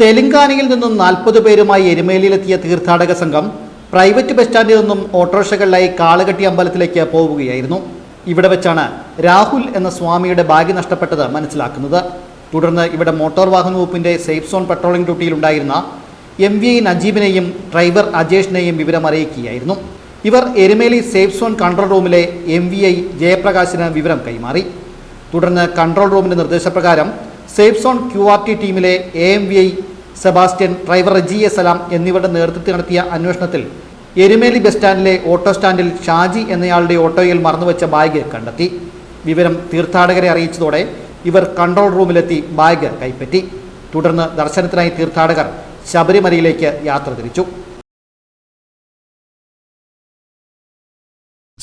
തെലങ്കാനയിൽ നിന്നും നാൽപ്പത് പേരുമായി എരുമേലിയിലെത്തിയ തീർത്ഥാടക സംഘം പ്രൈവറ്റ് ബസ് സ്റ്റാൻഡിൽ നിന്നും ഓട്ടോറിക്ഷകളിലായി കാളുകെട്ടി അമ്പലത്തിലേക്ക് പോവുകയായിരുന്നു. ഇവിടെ വെച്ചാണ് രാഹുൽ എന്ന സ്വാമിയുടെ ബാഗ് നഷ്ടപ്പെട്ടത് മനസ്സിലാക്കുന്നത്. തുടർന്ന് ഇവിടെ മോട്ടോർ വാഹന വകുപ്പിന്റെ സേഫ് സോൺ പെട്രോളിംഗ് ഡ്യൂട്ടിയിലുണ്ടായിരുന്ന എം വി നജീബിനെയും ഡ്രൈവർ അജേഷിനെയും വിവരം അറിയിക്കുകയായിരുന്നു. ഇവർ എരുമേലി സേഫ് സോൺ കൺട്രോൾ റൂമിലെ എം വി ഐ ജയപ്രകാശിന് വിവരം കൈമാറി. തുടർന്ന് കൺട്രോൾ റൂമിന്റെ നിർദ്ദേശപ്രകാരം safe zone Q R T ടീമിലെ A M V I Sebastian driver Reji A Salam എന്നിവരുടെ നേതൃത്വത്തിൽ നടത്തിയ അന്വേഷണത്തിൽ എരുമേലി ബസ് സ്റ്റാൻഡിലെ ഓട്ടോ സ്റ്റാൻഡിൽ ഷാജി എന്നയാളുടെ ഓട്ടോയിൽ മറന്നുവെച്ച ബാഗ് കണ്ടെത്തി. വിവരം തീർത്ഥാടകരെ അറിയിച്ചതോടെ ഇവർ കൺട്രോൾ റൂമിലെത്തി ബാഗ് കൈപ്പറ്റി. തുടർന്ന് ദർശനത്തിനായി തീർത്ഥാടകർ ശബരിമലയിലേക്ക് യാത്ര തിരിച്ചു.